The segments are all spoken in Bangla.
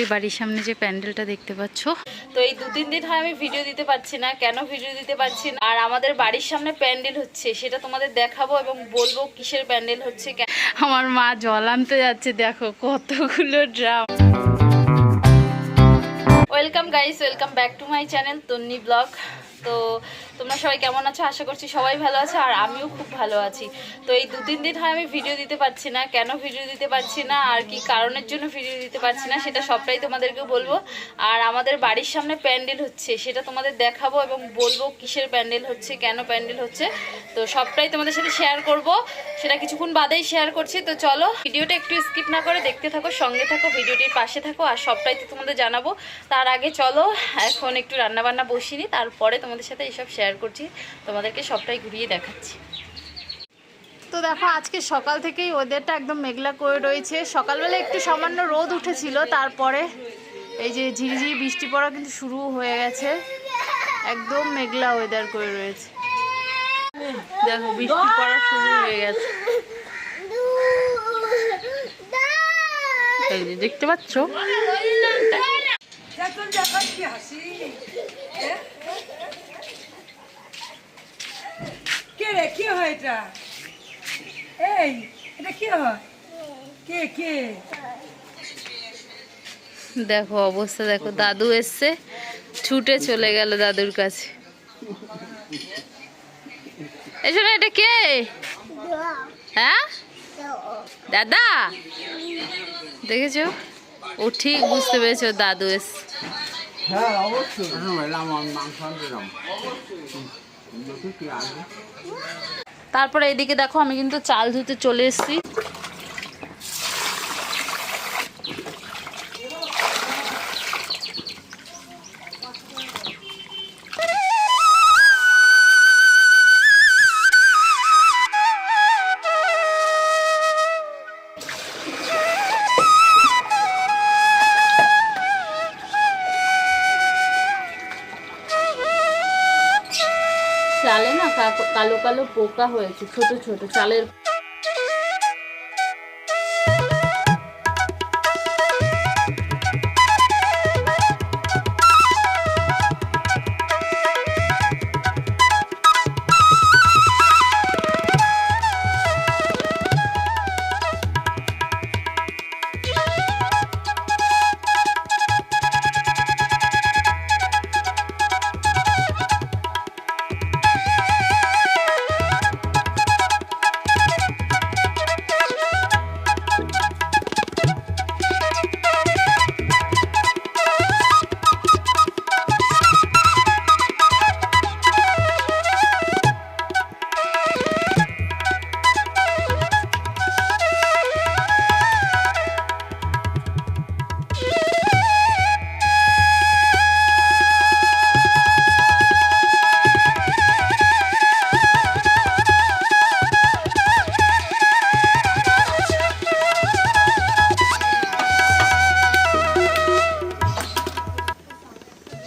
এই বাড়ির সামনে যে প্যান্ডেলটা দেখতে পাচ্ছ। তো এই দু তিন দিন হয় আমি ভিডিও দিতে পারছি না। কেন ভিডিও দিতে পারছি না? আর আমাদের বাড়ির সামনে প্যান্ডেল হচ্ছে সেটা তোমাদের দেখাবো এবং বলব কিসের প্যান্ডেল হচ্ছে আমার মা জল আনতে যাচ্ছে দেখো কতগুলো drum. Welcome guys welcome back to my channel Tonni blog তো তোমরা সবাই কেমন আছো? আশা করছি সবাই ভালো আছে আর আমিও খুব ভালো আছি। তো এই দু তিন দিন হয় আমি ভিডিও দিতে পারছি না। কেন ভিডিও দিতে পারছি না? আর কি কারণের জন্য ভিডিও দিতে পারছি না? সেটা সবটাই তোমাদেরকে বলব। আর আমাদের বাড়ির সামনে প্যান্ডেল হচ্ছে। সেটা তোমাদের দেখাবো এবং বলব কিসের প্যান্ডেল হচ্ছে, কেন প্যান্ডেল হচ্ছে। তো সবটাই তোমাদের সাথে শেয়ার করব। সেটা কিছুক্ষণ বাদেই শেয়ার করছি। তো চলো ভিডিওটা একটু স্কিপ না করে দেখতে থাকো, সঙ্গে থাকো, ভিডিওটির পাশে থাকো। আর সবটাই তো তোমাদের জানাব। তার আগে চলো, এখন একটু রান্না বান্না বসিনি তারপরে তোমাদের সাথে এইসব শেয়ার করছি। তোমাদেরকে সবটাই ঘুরিয়ে দেখাচ্ছি। তো দেখো আজকে সকাল থেকেই ওয়েদারটা একদম মেঘলা করে রয়েছে। সকালবেলা একটু সামান্য রোদ উঠেছিল তারপরে এই যে ঝিরিঝিরি বৃষ্টি পড়া কিন্তু শুরু হয়ে গেছে। একদম মেঘলা ওয়েদার করে রয়েছে। দেখো বৃষ্টি পড়া শুরু হয়ে গেছে। এই যে দেখতে পাচ্ছ এখন দেখার কি হাসি এ? কে রে কি হয় এটা? এই এটা কি হয়? কে কে? দেখো অবস্থা দেখো দাদু এসছে ছুটে চলে গেল দাদুর কাছে। এসো না এটা কে? হ্যাঁ? দাদা? দেখেছ? ও ঠিক বুঝতে পেরেছ দাদু এসছে। হ্যাঁ অবশ্যই। তারপরে এদিকে দেখো আমি কিন্তু চাল ধুতে চলে এসেছি। কালো পোকা হয়েছে ছোট ছোট চালের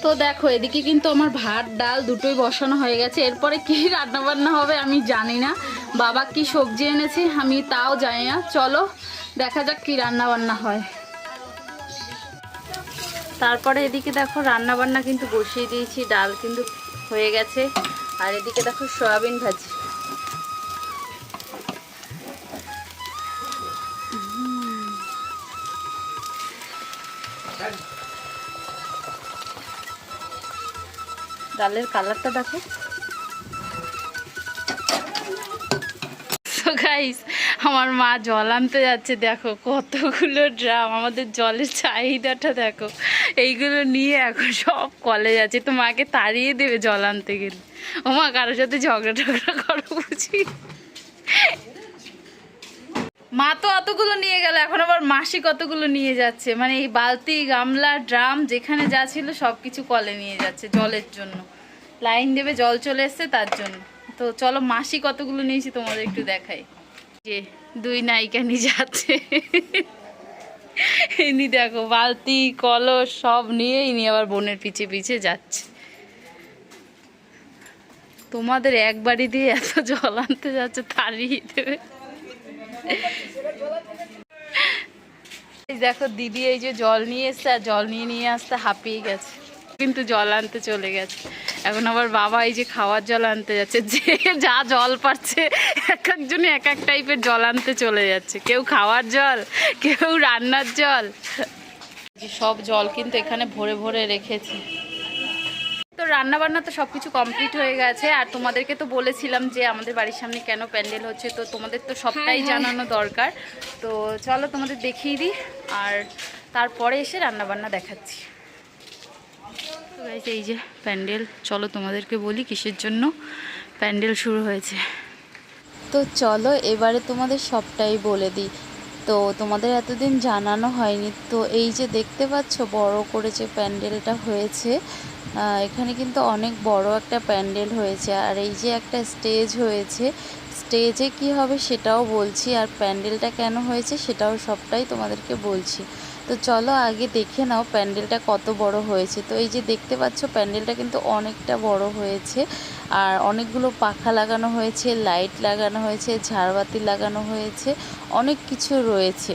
তো দেখো, এদিকে কিন্তু আমার ভাত, ডাল দুটোই বসানো হয়ে গেছে। এরপরে কি রান্না বান্না হবে আমি জানি না। বাবা কি সবজি এনেছে আমি তাও জানি না। চলো, দেখা যাক কি রান্না বান্না হয়। তারপরে এদিকে দেখো রান্না বান্না কিন্তু বসিয়ে দিয়েছি, ডাল কিন্তু হয়ে গেছে। আর এদিকে দেখো, সয়াবিন ভাজি। ডালের কালারটা দেখো। গাইস আমার মা জল আনতে যাচ্ছে, দেখো কতগুলো ড্রাম, আমাদের জলের চাহিদাটা দেখো। এইগুলো নিয়ে এখন সব কলে যাচ্ছে তো মাকে তাড়িয়ে দেবে জল আনতে গেলে। ও মা, কারোর সাথে ঝগড়া টগড়া করো বুঝি? মা তো অতগুলো নিয়ে গেল, এখন আবার মাসি কতগুলো নিয়ে যাচ্ছে? মানে এই বালতি, গামলা, ড্রাম, যেখানে যা ছিল সব কিছু কলে নিয়ে যাচ্ছে জলের জন্য। লাইন দেবে, জল চলে এসছে তার জন্য। তো চলো মাসি কতগুলো নিয়েছি তোমাদের একটু দেখাই। যে দুই নায়িকা নিয়ে যাচ্ছে। ইনি দেখো, বালতি, কলস, সব নিয়ে ইনি আবার বোনের পিছে পিছে যাচ্ছে। তোমাদের এক বাড়ি দিয়ে এত জল আনতে যাচ্ছে তাড়িয়ে দেবে। দেখো দিদি এই যে জল নিয়ে এসছে, আর জল নিয়ে নিয়ে আসতে হাঁপিয়ে গেছে। কিন্তু জল আনতে চলে গেছে। এখন আবার বাবা এই যে খাওয়ার জল আনতে যাচ্ছে যে যা জল পাচ্ছে এক একজনে এক এক টাইপের জল আনতে চলে যাচ্ছে। কেউ খাওয়ার জল কেউ রান্নার জল। সব জল কিন্তু এখানে ভরে ভরে রেখেছি। তো রান্না বান্না তো সব কিছু কমপ্লিট হয়ে গেছে আর তোমাদেরকে তো বলেছিলাম যে আমাদের বাড়ির সামনে কেন প্যান্ডেল হচ্ছে তো তোমাদের তো সবটাই জানানো দরকার। তো চলো তোমাদের দেখিয়ে দিই আর তারপরে এসে রান্না বান্না দেখাচ্ছি। Guys, এই যে প্যান্ডেল চলো তোমাদেরকে বলি কিসের জন্য প্যান্ডেল শুরু হয়েছে। তো চলো এবারে তোমাদের সবটাই বলে দিই। তো তোমাদের এতদিন জানানো হয়নি তো এই যে দেখতে পাচ্ছ বড় করে যে প্যান্ডেলটা হয়েছে এখানে কিন্তু অনেক বড় একটা প্যান্ডেল হয়েছে। আর এই যে একটা স্টেজ হয়েছে স্টেজে কি হবে সেটাও বলছি আর প্যান্ডেলটা কেন হয়েছে সেটাও সবটাই তোমাদেরকে বলছি। তো চলো আগে দেখে নাও প্যান্ডেলটা কত বড় হয়েছে। তো এই যে দেখতে পাচ্ছ প্যান্ডেলটা কিন্তু অনেকটা বড় হয়েছে আর অনেকগুলো পাখা লাগানো হয়েছে, লাইট লাগানো হয়েছে, ঝাড়বাতি লাগানো হয়েছে, অনেক কিছু রয়েছে।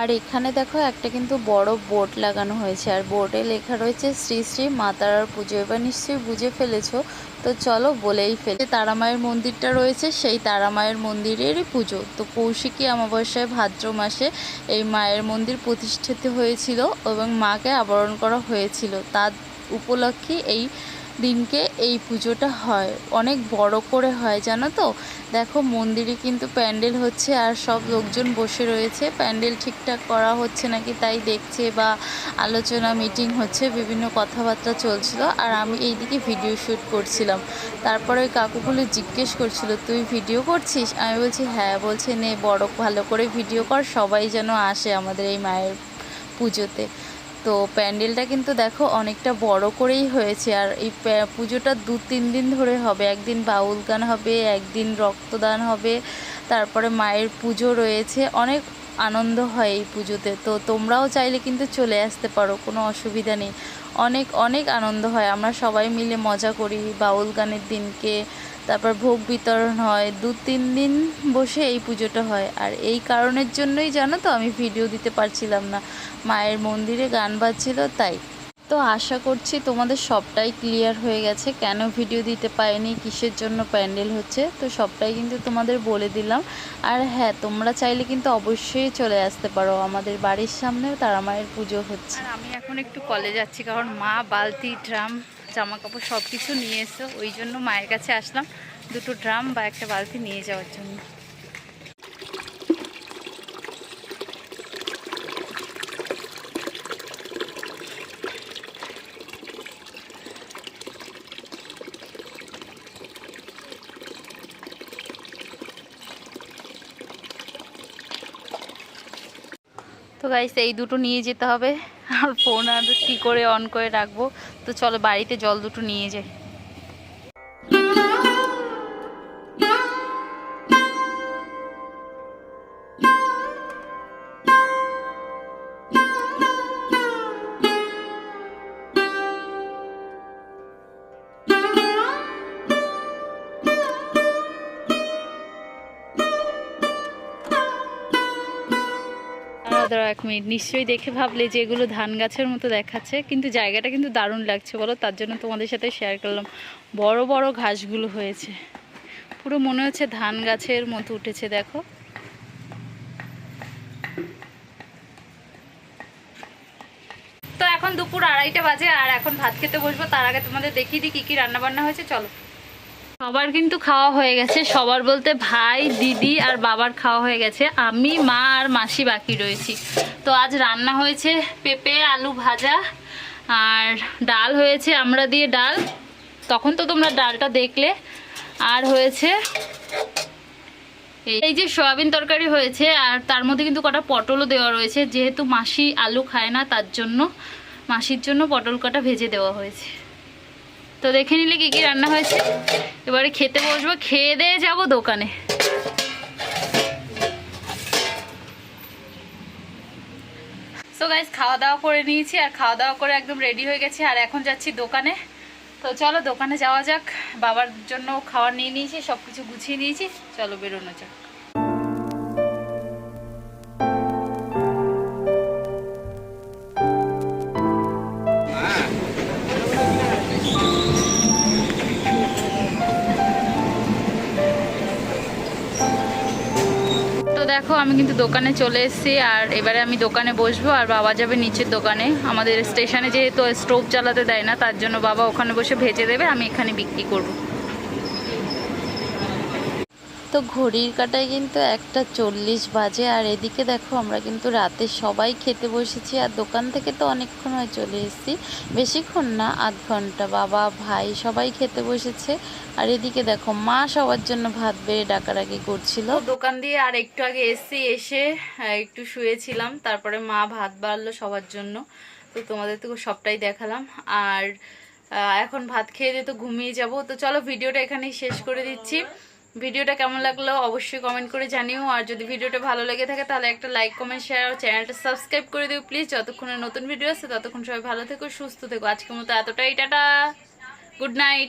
আর এখানে দেখো একটা কিন্তু বড় বোর্ড লাগানো হয়েছে, আর বোর্ডে লেখা রয়েছে শ্রী শ্রী মা তারার পুজো। এবার নিশ্চয়ই বুঝে ফেলেছো, তো চলো বলেই ফেলে। তারামায়ের মন্দিরটা রয়েছে, সেই তারামায়ের মন্দিরেরই পুজো। তো কৌশিকী অমাবস্যায় ভাদ্র মাসে এই মায়ের মন্দির প্রতিষ্ঠিত হয়েছিল এবং মাকে আবরণ করা হয়েছিল। তার উপলক্ষে এই দিনকে এই পুজোটা হয়। অনেক বড় করে হয়, জানো তো? দেখো, মন্দিরে কিন্তু প্যান্ডেল হচ্ছে আর সব লোকজন বসে রয়েছে। প্যান্ডেল ঠিকঠাক করা হচ্ছে নাকি তাই দেখছে বা আলোচনা, মিটিং হচ্ছে, বিভিন্ন কথাবার্তা চলছিল। আর আমি এইদিকে ভিডিও শ্যুট করছিলাম। তারপরে ওই কাকুগুলো জিজ্ঞেস করছিল, তুই ভিডিও করছিস? আমি বলছি হ্যাঁ। বলছে, নে, বড় ভালো করে ভিডিও কর, সবাই যেন আসে আমাদের এই মায়ের পুজোতে। তো প্যান্ডেলটা কিন্তু দেখো অনেকটা বড় করেই হয়েছে, আর এই পুজোটা দু তিন দিন ধরে হবে। একদিন বাউল গান হবে, একদিন রক্তদান হবে, তারপরে মায়ের পুজো রয়েছে। অনেক আনন্দ হয় এই পুজোতে। তো তোমরাও চাইলে কিন্তু চলে আসতে পারো, কোনো অসুবিধা নেই। অনেক অনেক আনন্দ হয়। আমরা সবাই মিলে মজা করি বাউল গানের দিনকে, তারপর ভোগ বিতরণ হয়। দু, তিন দিন বসে এই পুজোটা হয়। আর এই কারণের জন্যই জানো তো আমি ভিডিও দিতে পারছিলাম না। মায়ের মন্দিরে গান বাজছিল, তাই। তো আশা করছি তোমাদের সবটাই ক্লিয়ার হয়ে গেছে। কেন ভিডিও দিতে পারিনি? কিসের জন্য প্যান্ডেল হচ্ছে? তো সবটাই কিন্তু তোমাদের বলে দিলাম। আর হ্যাঁ তোমরা চাইলে কিন্তু অবশ্যই চলে আসতে পারো। আমাদের বাড়ির সামনেও তারা মায়ের পুজো হচ্ছে। আর আমি এখন একটু কলে যাচ্ছি, কারণ মা, বালতি, ড্রাম জামা কাপড় সব কিছু নিয়ে এসো। ওই জন্য মায়ের কাছে আসলাম, দুটো ড্রাম বা একটা বালতি নিয়ে যাওয়ার জন্য। তো গাইস এই দুটো নিয়ে যেতে হবে। আর ফোন আর কী করে অন করে রাখব? তো চলো বাড়িতে জল দুটো নিয়ে যাই। এক মিনিট। নিশ্চয়ই দেখে ভাবলে যে এগুলো ধান গাছের মতো দেখাচ্ছে, কিন্তু জায়গাটা কিন্তু দারুণ লাগছে বলো, তার জন্য তোমাদের সাথে শেয়ার করলাম। বড় বড় ঘাসগুলো হয়েছে। পুরো মনে হচ্ছে ধান গাছের মতো উঠেছে, দেখো। তো এখন দুপুর আড়াইটা বাজে, আর এখন ভাত খেতে বসবো, তার আগে তোমাদের দেখিয়ে দিই কী কী রান্নাবান্না হয়েছে, চলো। সবার কিন্তু খাওয়া হয়ে গেছে। সবার বলতে ভাই, দিদি আর বাবার খাওয়া হয়ে গেছে। আমি, মা আর মাসি বাকি রয়েছি। তো আজ রান্না হয়েছে পেঁপে, আলু ভাজা আর ডাল হয়েছে আমরা দিয়ে ডাল। তখন তো তোমরা ডালটা দেখলে। আর হয়েছে এই- যে সয়াবিন তরকারি হয়েছে আর তার মধ্যে কিন্তু কটা পটলও দেওয়া রয়েছে। যেহেতু মাসি আলু খায় না, তার জন্য মাসির জন্য পটল কটা ভেজে দেওয়া হয়েছে। তো দেখে নিলে কি কি রান্না হয়েছে? এবারে খেতে বসবো, খেয়ে দিয়ে যাব দোকানে। তো গাইজ খাওয়া দাওয়া করে নিয়েছি আর খাওয়া দাওয়া করে একদম রেডি হয়ে গেছি আর এখন যাচ্ছি দোকানে। তো চলো দোকানে যাওয়া যাক, বাবার জন্য খাবার নিয়ে নিয়েছি সব কিছু গুছিয়ে নিয়েছি। চলো বেরোনো যাক। দেখো, আমি কিন্তু দোকানে চলে এসেছি আর এবারে আমি দোকানে বসবো আর বাবা যাবে নিচের দোকানে। আমাদের স্টেশনে যেহেতু স্টোভ চালাতে দেয় না, তার জন্য বাবা ওখানে বসে ভেজে দেবে, আমি এখানে বিক্রি করব। তো ঘড়ির কাটায় কিন্তু একটা চল্লিশ বাজে, আর এদিকে দেখো আমরা কিন্তু রাতে সবাই খেতে বসেছি, আর দোকান থেকে তো অনেকক্ষণ হয় চলে এসেছি। বেশিক্ষণ না, আধ ঘণ্টা। বাবা, ভাই সবাই খেতে বসেছে। আর এদিকে দেখো, মা সবার জন্য ভাত বেড়ে ডাকাডাকি করছিল। দোকান দিয়ে আর একটু আগে এসছি, এসে একটু শুয়েছিলাম। তারপরে মা ভাত বাড়লো সবার জন্য। তো তোমাদের তো সবটাই দেখালাম। আর এখন ভাত খেয়ে দিয়ে তো ঘুমিয়ে যাব। তো চলো, ভিডিওটা এখানেই শেষ করে দিচ্ছি। ভিডিওটা কেমন লাগল অবশ্যই কমেন্ট করে জানিও। আর যদি ভিডিওটা ভালো লেগে থাকে, তাহলে একটা লাইক কমেন্ট শেয়ার আর চ্যানেলটা সাবস্ক্রাইব করে দিও প্লিজ যতক্ষণে নতুন ভিডিও আছে ততক্ষণ সবাই ভালো থেকো, সুস্থ থেকো। আজকের মতো এতটাই, টাটা। Good night